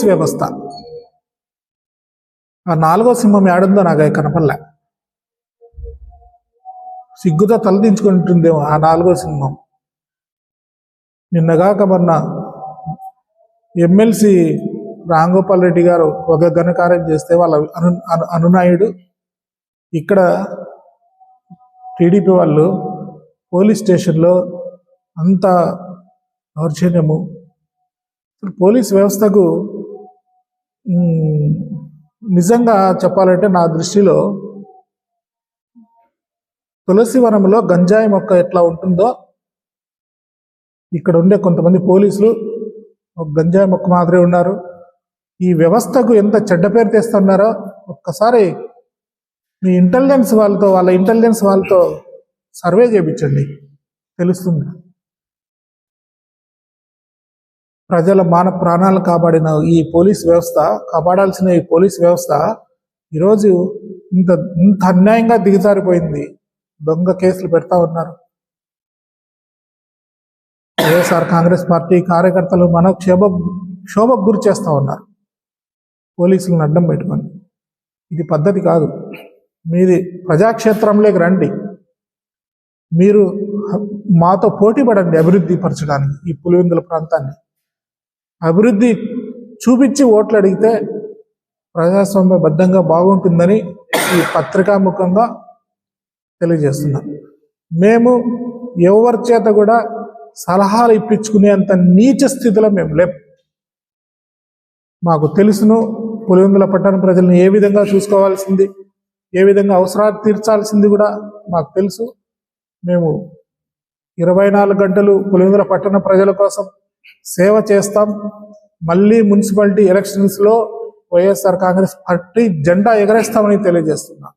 Police వ్యవస్థ. ఆ నాలుగో సింహం ఏడుందో నాకు అది కనపడలే. సిగ్గుతో తలదించుకుంటుందేమో ఆ నాలుగో సింహం. నిన్నగాక మొన్న ఎమ్మెల్సీ రాంగోపాల్ రెడ్డి గారు ఒక ఘనకార్యం చేస్తే వాళ్ళ అను అనునాయుడు ఇక్కడ టీడీపీ వాళ్ళు పోలీస్ స్టేషన్లో అంత దౌర్జన్యము. పోలీస్ వ్యవస్థకు నిజంగా చెప్పాలంటే నా దృష్టిలో తులసి వనంలో గంజాయి మొక్క ఎట్లా ఉంటుందో ఇక్కడ ఉండే కొంతమంది పోలీసులు ఒక గంజాయి మొక్క మాదిరే ఉన్నారు. ఈ వ్యవస్థకు ఎంత చెడ్డ పేరు తెస్తున్నారో ఒక్కసారి మీ ఇంటెలిజెన్స్ వాళ్ళతో వాళ్ళ ఇంటెలిజెన్స్ వాళ్ళతో సర్వే చేయించండి. తెలుస్తుంది. ప్రజల మాన ప్రాణాలు కాపాడిన ఈ పోలీస్ వ్యవస్థ కాపాడాల్సిన ఈ పోలీస్ వ్యవస్థ ఈరోజు ఇంత ఇంత అన్యాయంగా దిగజారిపోయింది. దొంగ కేసులు పెడతా ఉన్నారు. వైఎస్ఆర్ కాంగ్రెస్ పార్టీ కార్యకర్తలు మన క్షోభ క్షోభకు గురి చేస్తూ ఉన్నారు. పోలీసులను అడ్డం పెట్టుకొని. ఇది పద్ధతి కాదు. మీది ప్రజాక్షేత్రంలోకి రండి. మీరు మాతో పోటీ పడండి అభివృద్ధి పరచడానికి ఈ పులివెందుల ప్రాంతాన్ని. అభివృద్ధి చూపించి ఓట్లు అడిగితే ప్రజాస్వామ్యబద్ధంగా బాగుంటుందని ఈ పత్రికాముఖంగా తెలియజేస్తున్నాం. మేము ఎవరి చేత కూడా సలహాలు ఇప్పించుకునేంత నీచ స్థితిలో మేము లేం. మాకు తెలుసును పులివెందుల పట్టణ ప్రజలను ఏ విధంగా చూసుకోవాల్సింది ఏ విధంగా అవసరాలు తీర్చాల్సింది కూడా మాకు తెలుసు. మేము ఇరవై నాలుగు గంటలు పులివెందుల పట్టణ ప్రజల కోసం సేవ చేస్తాం. మళ్ళీ మున్సిపాలిటీ ఎలక్షన్స్లో వైఎస్ఆర్ కాంగ్రెస్ పార్టీ జెండా ఎగరేస్తామని తెలియజేస్తున్నాం.